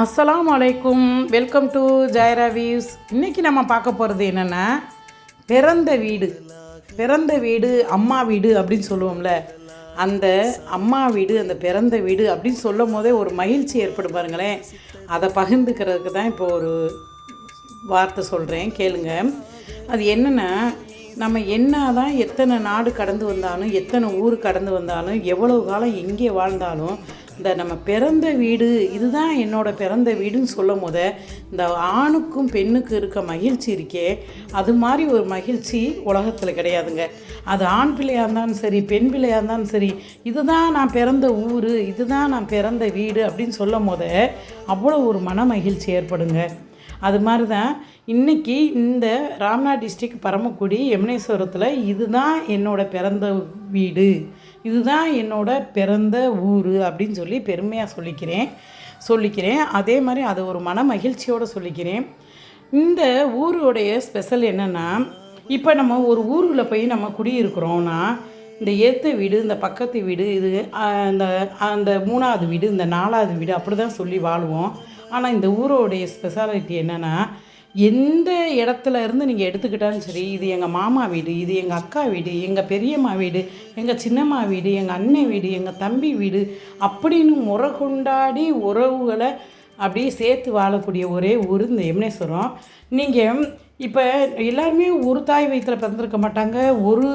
அஸ்லாம் அலைக்கும். Welcome to ஜெயரா views இன்றைக்கி நம்ம பார்க்க போகிறது என்னென்னா பிறந்த வீடு. பிறந்த வீடு அம்மா வீடு அப்படின்னு சொல்லுவோம்ல. அந்த அம்மா வீடு அந்த பிறந்த வீடு அப்படின்னு சொல்லும் போதே ஒரு மகிழ்ச்சி ஏற்படும் பாருங்களேன். அதை பகிர்ந்துக்கிறதுக்கு தான் இப்போ ஒரு வார்த்தை சொல்கிறேன் கேளுங்க. அது என்னென்னா நம்ம என்ன தான் எத்தனை நாடு கடந்து வந்தாலும் எத்தனை ஊர் கடந்து வந்தாலும் எவ்வளவு காலம் எங்கே வாழ்ந்தாலும் இந்த நம்ம பிறந்த வீடு இதுதான் என்னோட பிறந்த வீடுன்னு சொல்லும் போத இந்த ஆணுக்கும் பெண்ணுக்கும் இருக்க மகிழ்ச்சி இருக்கே அது மாதிரி ஒரு மகிழ்ச்சி உலகத்தில் கிடையாதுங்க. அது ஆண் பிள்ளையாக இருந்தாலும் சரி பெண் பிள்ளையாக இருந்தாலும் சரி இதுதான் நான் பிறந்த ஊர் இதுதான் நான் பிறந்த வீடு அப்படின்னு சொல்லும் போத அவ்வளோ ஒரு மன மகிழ்ச்சி ஏற்படுங்க. அது மாதிரி தான் இன்றைக்கி இந்த ராம்நாத் டிஸ்ட்ரிக்ட் பரமக்குடி எம்னேஸ்வரத்தில் இதுதான் என்னோட பிறந்த வீடு. இதுதான் என்னோட பிறந்த ஊர் அப்படின்னு சொல்லி பெருமையாக சொல்லிக்கிறேன். சொல்லிக்கிறேன். அதே மாதிரி அதை ஒரு மன மகிழ்ச்சியோடு சொல்லிக்கிறேன். இந்த ஊருடைய ஸ்பெஷல் என்னென்னா இப்போ நம்ம ஒரு ஊரில் போய் நம்ம குடியிருக்கிறோம்னா இந்த ஏத்த வீடு இந்த பக்கத்து வீடு இது அந்த அந்த மூணாவது வீடு இந்த நாலாவது வீடு அப்படி தான் சொல்லி வாழ்வோம். ஆனால் இந்த ஊரோடைய ஸ்பெஷாலிட்டி என்னென்னா எந்த இடத்துல இருந்து நீங்கள் எடுத்துக்கிட்டாலும் சரி இது எங்கள் மாமா வீடு இது எங்கள் அக்கா வீடு எங்கள் பெரியம்மா வீடு எங்கள் சின்னம்மா வீடு எங்கள் அண்ணன் வீடு எங்கள் தம்பி வீடு அப்படின்னு முறை கொண்டாடி உறவுகளை அப்படியே சேர்த்து வாழக்கூடிய ஒரே ஊர் இந்த எம்னேஸ்வரம். நீங்கள் இப்போ எல்லாருமே ஒரு தாய் வயிற்றில் பிறந்திருக்க மாட்டாங்க ஒரு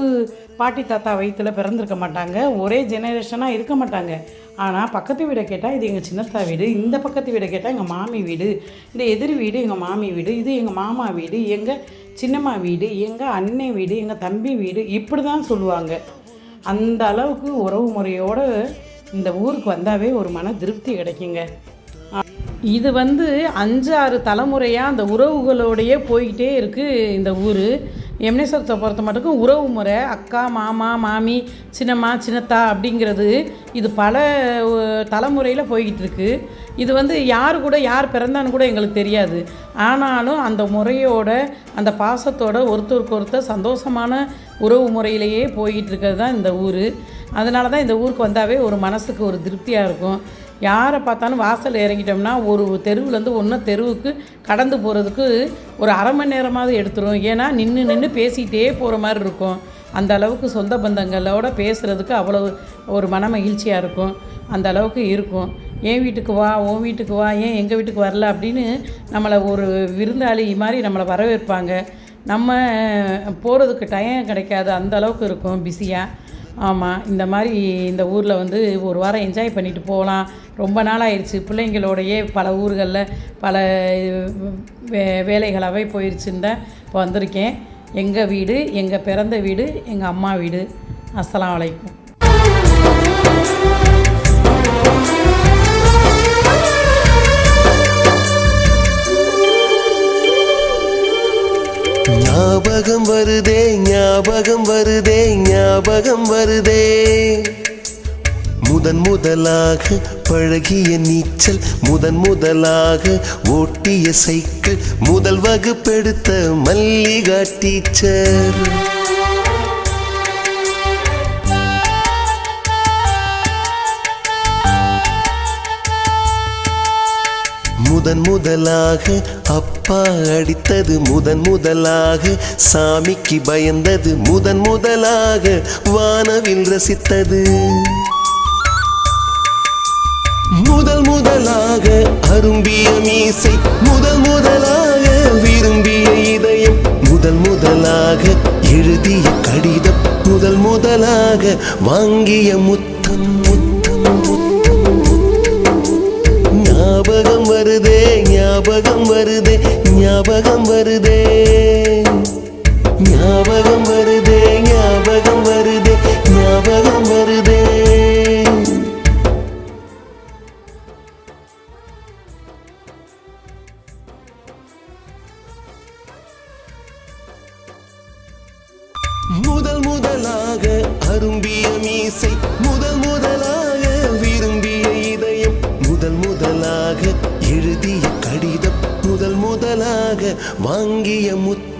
பாட்டி தாத்தா வயிற்றில் பிறந்திருக்க மாட்டாங்க ஒரே ஜெனரேஷனாக இருக்க மாட்டாங்க. ஆனால் பக்கத்து வீடை கேட்டால் இது எங்கள் சின்னத்தா வீடு இந்த பக்கத்து வீடை கேட்டால் எங்கள் மாமி வீடு இந்த எதிர் வீடு எங்கள் மாமி வீடு இது எங்கள் மாமா வீடு எங்கள் சின்னம்மா வீடு எங்கள் அண்ணன் வீடு எங்கள் தம்பி வீடு இப்படி தான் சொல்லுவாங்க. அந்த அளவுக்கு உறவு முறையோடு இந்த ஊருக்கு வந்தாவே ஒரு மன திருப்தி கிடைக்குங்க. இது வந்து அஞ்சு ஆறு தலைமுறையாக அந்த உறவுகளோடையே போய்கிட்டே இருக்குது இந்த ஊர். எம்னேஸ்வரத்தை பொறுத்த மட்டுக்கும் உறவு முறை அக்கா மாமா மாமி சின்னம்மா சின்னத்தா அப்படிங்கிறது இது பல தலைமுறையில் போய்கிட்டு இருக்கு. இது வந்து யார் கூட யார் பிறந்தான்னு கூட எங்களுக்கு தெரியாது. ஆனாலும் அந்த முறையோட அந்த பாசத்தோட ஒருத்தருக்கு ஒருத்தர் சந்தோஷமான உறவு முறையிலேயே போய்கிட்டு இருக்கிறது தான் இந்த ஊர். அதனால தான் இந்த ஊருக்கு வந்தாவே ஒரு மனசுக்கு ஒரு திருப்தியாக இருக்கும். யாரை பார்த்தாலும் வாசல் இறங்கிட்டோம்னா ஒரு தெருவுலேருந்து ஒன்று தெருவுக்கு கடந்து போகிறதுக்கு ஒரு அரை மணி நேரமாவது எடுத்துரும். ஏன்னா நின்று நின்று பேசிகிட்டே போகிற மாதிரி இருக்கும். அந்த அளவுக்கு சொந்த பந்தங்களோட பேசுகிறதுக்கு அவ்வளோ ஒரு மன மகிழ்ச்சியாக இருக்கும். அந்த அளவுக்கு இருக்கும். என் வீட்டுக்கு வா? உன் வீட்டுக்கு வா? ஏன் எங்கள் வீட்டுக்கு வரல? அப்படின்னு நம்மளை ஒரு விருந்தாளி மாதிரி நம்மளை வரவேற்பாங்க. நம்ம போகிறதுக்கு டைம் கிடைக்காது. அந்த அளவுக்கு இருக்கும். பிஸியாக ஆமாம் இந்த மாதிரி இந்த ஊரில் வந்து ஒரு வாரம் என்ஜாய் பண்ணிட்டு போகலாம். ரொம்ப நாள் ஆயிடுச்சு. பிள்ளைங்களோடையே பல ஊர்களில் பல வே வேலைகளாகவே போயிடுச்சுன்னு தான் இப்போ வந்திருக்கேன். எங்கள் வீடு எங்கள் பிறந்த வீடு எங்கள் அம்மா வீடு. அஸ்லாம் வலைக்கும் ஞாபகம் வருதே ஞாபகம் வருதே ஞாபகம் வருதே. முதன் முதலாக பழகிய நீச்சல் முதன் முதலாக ஓட்டிய சைக்கிள் முதல் வகுப்பெடுத்த மல்லிகா டீச்சர். முதன் முதலாக அப்பா அடித்தது முதன் முதலாக சாமிக்கு பயந்தது முதன் முதலாக வானவில் ரசித்தது. முதல் முதலாக அரும்பிய மீசை முதல் முதலாக விரும்பிய இதயம் முதல் முதலாக எழுதிய கடிதம் முதல் முதலாக வாங்கிய முத்தம். ஞாபகம் வருதே. ஞாபகம் வருதே ஞாபகம் வருதே ஞாபகம் வருதே. முதல் முதல் வாங்கிய முத்து